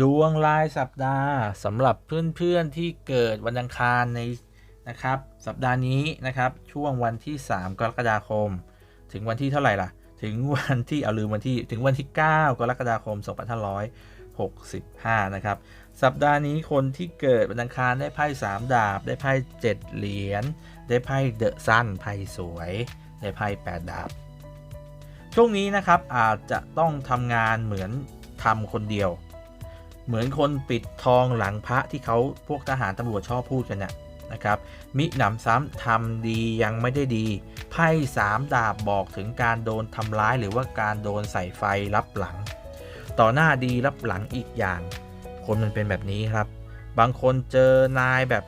ดวงรายสัปดาห์สำหรับเพื่อนๆที่เกิดวันอังคารในนะครับสัปดาห์นี้นะครับช่วงวันที่ 3 กรกฎาคม ถึงวันที่เท่าไหร่ล่ะ ถึงวันที่เอาลืมวันที่ถึงวันที่ 9 กรกฎาคม 2565 นะครับ สัปดาห์นี้คนที่เกิดวันอังคารได้ไพ่3 ดาบ ได้ไพ่7เหรียญได้ไพ่เดอะซันไพ่สวย ได้ไพ่8ดาบ ช่วงนี้นะครับอาจจะต้องทำงานเหมือนทำคนเดียว เหมือนคนปิดทองหลังพระที่เขาพวกทหารตำรวจชอบพูดกันน่ะนะครับ มิหนำซ้ำทำดียังไม่ได้ดี ไพ่สามดาบบอกถึงการโดนทำร้ายหรือว่าการโดนใส่ไฟรับหลัง ต่อหน้าดีรับหลังอีกอย่าง คนมันเป็นแบบนี้ครับ บางคนเจอนายแบบ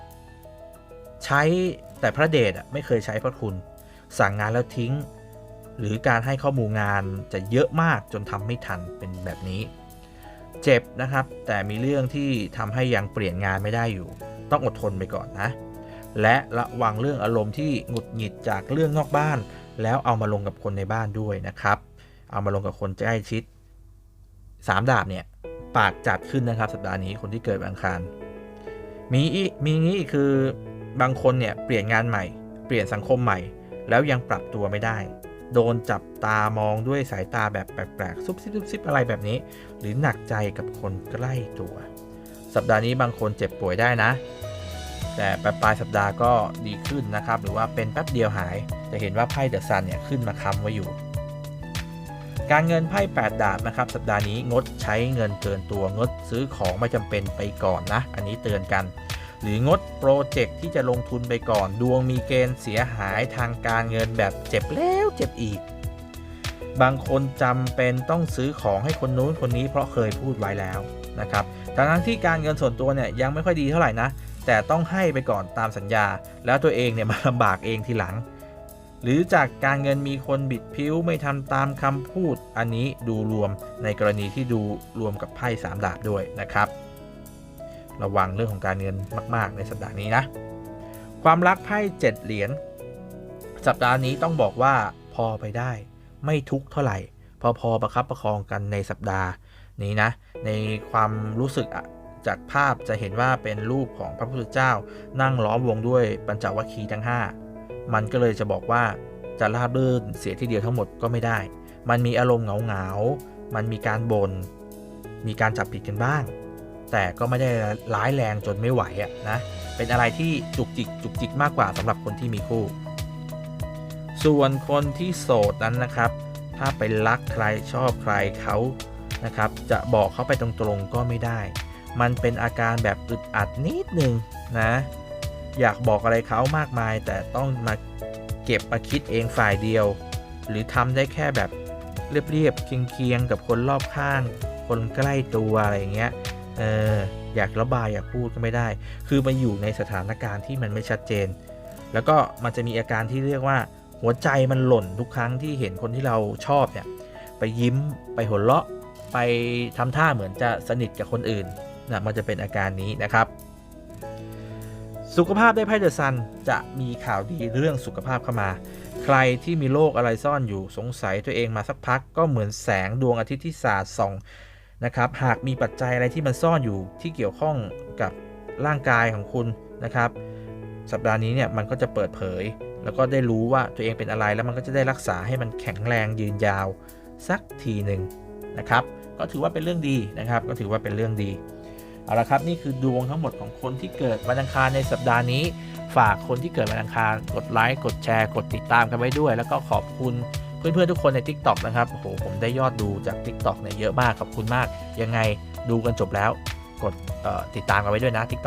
ใช้แต่พระเดชไม่เคยใช้พระคุณ สั่งงานแล้วทิ้ง หรือการให้ข้อมูลงานจะเยอะมากจนทำไม่ทันเป็นแบบนี้ เจ็บนะครับ แต่มีเรื่องที่ทำให้ยังเปลี่ยนงานไม่ได้อยู่ ต้องอดทนไปก่อนนะ และระวังเรื่องอารมณ์ที่หงุดหงิดจากเรื่องนอกบ้าน แล้วเอามาลงกับคนในบ้านด้วยนะครับ เอามาลงกับคนใกล้ชิดสามดาบเนี่ยปากจัดขึ้นนะครับสัปดาห์นี้คนที่เกิดวันอังคารมีอีมีงี้คือบางคนเนี่ยเปลี่ยนงานใหม่ เปลี่ยนสังคมใหม่ แล้วยังปรับตัวไม่ได้ โดนจับตามองด้วยสายตาแบบแปลกๆซุบซิบซุบซิบอะไรแบบนี้ หรือหนักใจกับคนใกล้ตัว สัปดาห์นี้บางคนเจ็บป่วยได้นะ แต่ปลายปลายสัปดาห์ก็ดีขึ้นนะครับ หรือว่าเป็นแป๊บเดียวหาย จะเห็นว่าไพ่เดอะซันเนี่ยขึ้นมาค้ำไว้อยู่ การเงินไพ่8ดาบนะครับ สัปดาห์นี้งดใช้เงินเกินตัวงดซื้อของไม่จำเป็นไปก่อนนะ อันนี้เตือนกัน หรืองดโปรเจกต์ที่จะลงทุนไปก่อน ดวงมีเกณฑ์เสียหายทางการเงินแบบเจ็บแล้วเจ็บอีก บางคนจำเป็นต้องซื้อของให้คนนู้นคนนี้เพราะเคยพูดไว้แล้วนะครับทั้งที่การเงินส่วนตัวเนี่ยยังไม่ค่อยดีเท่าไหร่นะ แต่ต้องให้ไปก่อนตามสัญญา แล้วตัวเองเนี่ยมาลำบากเองทีหลัง หรือจากการเงินมีคนบิดพิ้วไม่ทำตามคำพูด อันนี้ดูรวมในกรณีที่ดูรวมกับไพ่สามดาบด้วยนะครับ ระวังเรื่องของการเงินมาก ๆ ในสัปดาห์นี้นะ ความรักไพ่เจ็ดเหรียญสัปดาห์นี้ต้องบอกว่าพอไปได้ ไม่ทุกเท่าไหร่ พอพอประคับประคองกันในสัปดาห์นี้นะ ในความรู้สึกจากภาพจะเห็นว่าเป็นรูปของพระพุทธเจ้า นั่งล้อมวงด้วยปัญจวัคคีย์ทั้ง 5 มันก็เลยจะบอกว่าจะราบรื่นเสียทีเดียวทั้งหมดก็ไม่ได้ มันมีอารมณ์เหงาเหงาๆมันมีการบน่น มีการจับผิดกันบ้าง แต่ก็ไม่ได้ร้ายแรงจนไม่ไหวอะนะเป็นอะไรที่จุกจิกจุกจิกมากกว่าสำหรับคนที่มีคู่ ส่วนคนที่โสดนั้นนะครับ ถ้าไปรักใครชอบใครเขานะครับ จะบอกเขาไปตรงๆก็ไม่ได้ มันเป็นอาการแบบอึดอัดนิดนึงนะ อยากบอกอะไรเขามากมาย แต่ต้องมาเก็บมาคิดเองฝ่ายเดียว หรือทำได้แค่แบบเรียบๆเคียงๆกับคนรอบข้าง คนใกล้ตัวอะไรเงี้ย เอออยากระบายอยากพูดก็ไม่ได้ คือมันอยู่ในสถานการณ์ที่มันไม่ชัดเจน แล้วก็มันจะมีอาการที่เรียกว่าหัวใจมันหล่นทุกครั้งที่เห็นคนที่เราชอบเนี่ยไปยิ้มไปหัวเราะไปทำท่าเหมือนจะสนิทกับคนอื่นนะมันจะเป็นอาการนี้นะครับ สุขภาพได้ไพ่เดอะซันจะมีข่าวดีเรื่องสุขภาพเข้ามา ใครที่มีโรคอะไรซ่อนอยู่สงสัยตัวเองมาสักพัก ก็เหมือนแสงดวงอาทิตย์ที่สาดส่อง นะครับหากมีปัจจัยอะไรที่มันซ่อนอยู่ที่เกี่ยวข้องกับร่างกายของคุณนะครับสัปดาห์นี้เนี่ยมันก็จะเปิดเผย แล้วก็ได้รู้ว่าตัวเองเป็นอะไรแล้วมันก็จะได้รักษาให้มันแข็งแรงยืนยาวสักทีหนึ่งนะครับก็ถือว่าเป็นเรื่องดีนะครับ ก็ถือว่าเป็นเรื่องดีเอาละครับนี่คือดวงทั้งหมดของคนที่เกิดวันอังคารในสัปดาห์นี้ ฝากคนที่เกิดวันอังคารกดไลค์กดแชร์ กดติดตามกันไว้ด้วย แล้วก็ขอบคุณ เพื่อนๆทุกคนใน TikTok นะครับโอ้โหผมได้ยอดดูจาก TikTok เนี่ยเยอะมากขอบคุณมากยังไงดูกันจบแล้วกดติดตามกันไว้ด้วยนะ Tik t o